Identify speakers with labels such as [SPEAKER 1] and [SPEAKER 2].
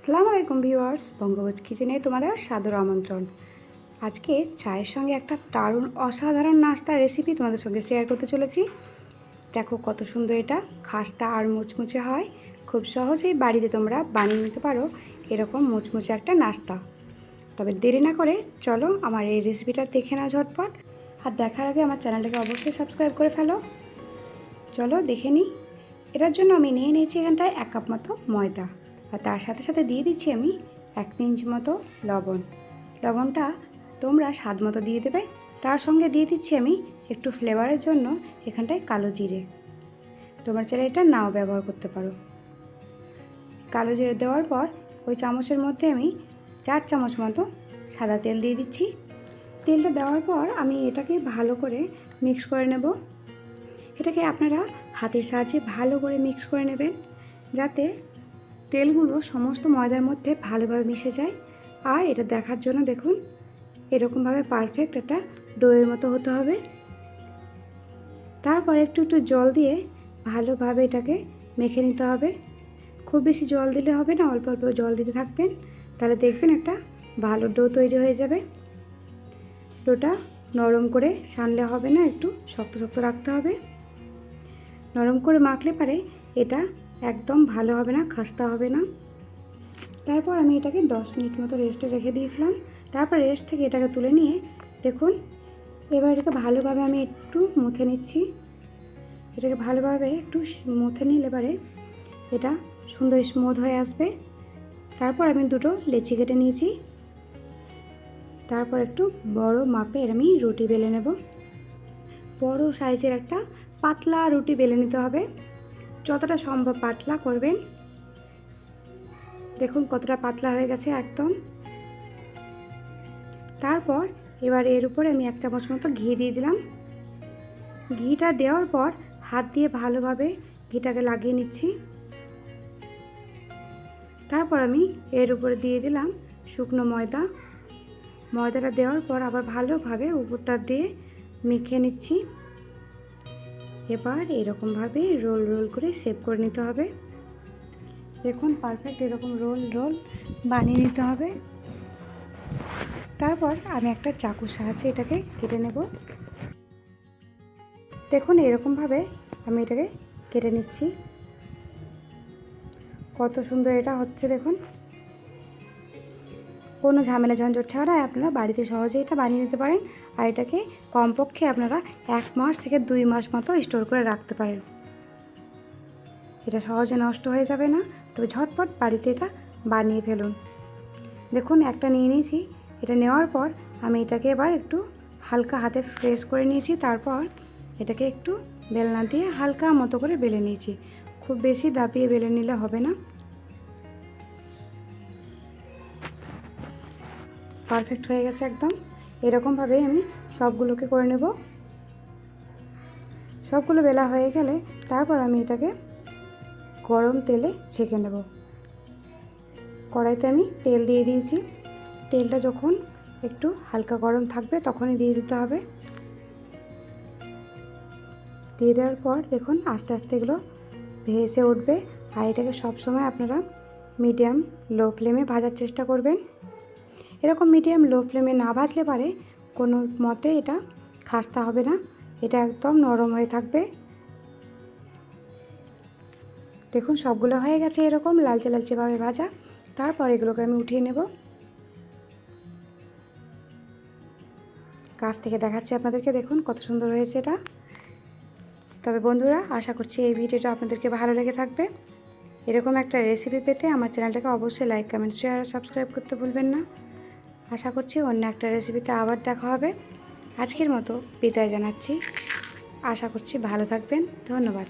[SPEAKER 1] সালাম আলাইকুম ভিউয়ার্স বঙ্গবোধ কিচেনে তোমাদের সাদর আমন্ত্রণ। আজকে চায়ের সঙ্গে একটা দারুণ অসাধারণ নাস্তার রেসিপি তোমাদের সঙ্গে শেয়ার করতে চলেছি। দেখো কত সুন্দর এটা, খাস্তা আর মুচমুচে হয়। খুব সহজেই বাড়িতে তোমরা বানিয়ে নিতে পারো এরকম মুচমুচে একটা নাস্তা। তবে দেরি না করে চলো আমার এই রেসিপিটা দেখে নাও ঝটপট। আর দেখার আগে আমার চ্যানেলটাকে অবশ্যই সাবস্ক্রাইব করে ফেলো। চলো দেখে নিই। এটার জন্য আমি নিয়ে নিয়েছি এখানটায় এক কাপ মতো ময়দা। আর তার সাথে সাথে দিয়ে দিচ্ছি আমি এক পিঞ্চ মতো লবণ। লবণটা তোমরা স্বাদ মতো দিয়ে দেবে। তার সঙ্গে দিয়ে দিচ্ছি আমি একটু ফ্লেভারের জন্য এখানটায় কালো জিরে। তোমরা চাইলে এটা নাও ব্যবহার করতে পারো। কালো জিরে দেওয়ার পর ওই চামচের মধ্যে আমি চার চামচ মতো সাদা তেল দিয়ে দিচ্ছি। তেলটা দেওয়ার পর আমি এটাকে ভালো করে মিক্স করে নেব। এটাকে আপনারা হাতের সাহায্যে ভালো করে মিক্স করে নেবেন। যাতে তেলগুলো সমস্ত ময়দার মধ্যে ভালোভাবে মিশে যায়। আর এটা দেখার জন্য দেখুন, এরকমভাবে পারফেক্ট একটা ডোয়ের মতো হতে হবে। তারপর একটু একটু জল দিয়ে ভালোভাবে এটাকে মেখে নিতে হবে। খুব বেশি জল দিলে হবে না, অল্প অল্প জল দিতে থাকবেন। তাহলে দেখবেন একটা ভালো ডো তৈরি হয়ে যাবে। ডোটা নরম করে সানলে হবে না, একটু শক্ত শক্ত রাখতে হবে। নরম করে মাখলে পারে এটা একদম ভালো হবে না, খাস্তা হবে না। তারপর আমি এটাকে দশ মিনিট মতো রেস্টে রেখে দিয়েছিলাম। তারপর রেস্ট থেকে এটাকে তুলে নিয়ে, দেখুন, এবার এটাকে ভালোভাবে আমি একটু মুথে নিচ্ছি। এটাকে ভালোভাবে একটু মুথে নিলে পারে এটা সুন্দর স্মুথ হয়ে আসবে। তারপর আমি দুটো লেচি কেটে নিয়েছি। তারপর একটু বড় মাপের আমি রুটি বেলে নেব। বড় সাইজের একটা পাতলা রুটি বেলে নিতে হবে। যতটা সম্ভব পাতলা করবেন। দেখুন কতটা পাতলা হয়ে গেছে একদম। তারপর এবার এর উপরে আমি এক চামচ মতো ঘি দিয়ে দিলাম। ঘিটা দেওয়ার পর হাত দিয়ে ভালোভাবে ঘিটাকে লাগিয়ে নিচ্ছি। তারপর আমি এর উপরে দিয়ে দিলাম শুকনো ময়দা। ময়দাটা দেওয়ার পর আবার ভালোভাবে উপরটা দিয়ে মেখে নিচ্ছি। এবার এরকমভাবে রোল রোল করে সেভ করে নিতে হবে। দেখুন পারফেক্ট এরকম রোল রোল বানিয়ে নিতে হবে। তারপর আমি একটা চাকুর সাহায্যে এটাকে কেটে নেব। দেখুন, এরকমভাবে আমি এটাকে কেটে নিচ্ছি। কত সুন্দর এটা হচ্ছে, দেখুন। কোনো ঝামেলা ঝঞ্ঝট ছাড়াই আপনারা বাড়িতে সহজে এটা বানিয়ে নিতে পারেন আর এটাকে কমপক্ষে আপনারা এক মাস থেকে দুই মাস মতো স্টোর করে রাখতে পারেন। এটা সহজে নষ্ট হয়ে যাবে না, তবে ঝটপট বাড়িতে এটা বানিয়ে ফেলুন। দেখুন, একটা নিয়ে নিয়েছি। এটা নেওয়ার পর আমি এটাকে এবার একটু হালকা হাতে ফ্রেশ করে নিয়েছি, তারপর এটাকে একটু বেলনা দিয়ে হালকা মতো করে বেলে নিয়েছি। খুব বেশি দাপিয়ে বেলে নিলে হবে না। পারফেক্ট হয়ে গেছে একদম। এরকমভাবে আমি সবগুলোকে করে নেব। সবগুলো বেলা হয়ে গেলে তারপর আমি এটাকে গরম তেলে ছেঁকে নেব। কড়াইতে আমি তেল দিয়ে দিয়েছি। তেলটা যখন একটু হালকা গরম থাকবে তখনই দিয়ে দিতে হবে। দিয়ে দেওয়ার পর দেখুন আস্তে আস্তে এগুলো ভেসে উঠবে। আর এটাকে সবসময় আপনারা মিডিয়াম, লো ফ্লেমে ভাজার চেষ্টা করবেন। এরকম মিডিয়াম লো ফ্লেমে না ভাজলে পারে, কোনো মতে এটা খাস্তা হবে না, এটা একদম নরম হয়ে থাকবে। দেখুন, সবগুলো হয়ে গেছে এরকম, লালচে লালচেভাবে ভাজা। তারপর এগুলোকে আমি উঠিয়ে নেব। কাছ থেকে দেখাচ্ছি আপনাদেরকে, দেখুন কত সুন্দর হয়েছে এটা। তবে বন্ধুরা, আশা করছি এই ভিডিওটা আপনাদেরকে ভালো লেগে থাকবে। এরকম একটা রেসিপি পেতে আমার চ্যানেলটাকে অবশ্যই লাইক কমেন্ট শেয়ার আর সাবস্ক্রাইব করতে ভুলবেন না। আশা করছি অন্য একটা রেসিপিতে আবার দেখা হবে। আজকের মতো বিদায় জানাচ্ছি। আশা করছি ভালো থাকবেন। ধন্যবাদ।